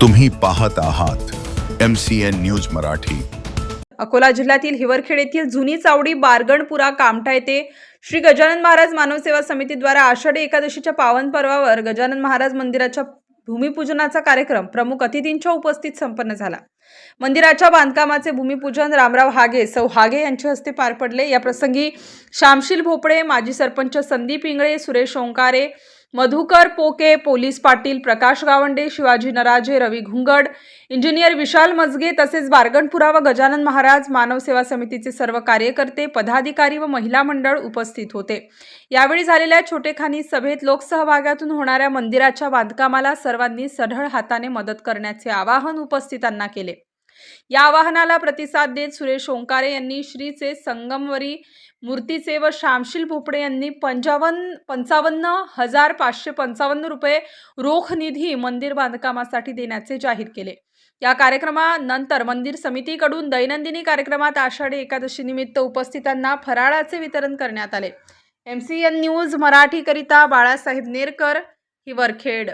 तुम्ही पाहत आहात M C N news Marathi. Akola जिल्ह्यातील हिवरखेड येथील जुनी चावडी बारगणपुरा कामठा येथे श्री गजानन महाराज मानव सेवा समितीद्वारा आषाढी एकादशीच्या पावन पर्वावर गजानन महाराज मंदिराच्या भूमिपूजनाचा कार्यक्रम प्रमुख अतिथींच्या उपस्थित संपन्न झाला. मंदिराच्या बांधकामाचे भूमिपूजन रामराव हागे सौ हागे यांच्या हस्ते पार पडले. या प्रसंगी श्यामशील भोपळे माजी सरपंच संदीप इंगळे सुरेश ओंकारे मधुकर पोके पोलीस पाटील प्रकाश गावंडे शिवाजी नराजे रवी घुंगड इंजिनियर विशाल मजगे तसेच बारगणपुरा व गजानन महाराज मानव सेवा समितीचे सर्व कार्यकर्ते पदाधिकारी व महिला मंडळ उपस्थित होते. यावेळी झालेल्या छोटेखानी सभेत लोकसहभागातून होणाऱ्या मंदिराच्या बांधकामाला सर्वांनी सढळ हाताने मदत करण्याचे आवाहन उपस्थितांना केले. या आवाहनाला प्रतिसाद देत सुरेश ओंकारे यांनी श्रीचे संगमवरी मूर्तीचे व श्यामशील भोपडे यांनी पंचावन्न पंचावन्न हजार पाचशे पंचावन्न रुपये रोख निधी मंदिर बांधकामासाठी देण्याचे जाहीर केले. या कार्यक्रमानंतर मंदिर समितीकडून दैनंदिनी कार्यक्रमात आषाढी एकादशी निमित्त उपस्थितांना फराळाचे वितरण करण्यात आले. एम सी एन न्यूज मराठीकरिता बाळासाहेब नेरकर हिवरखेड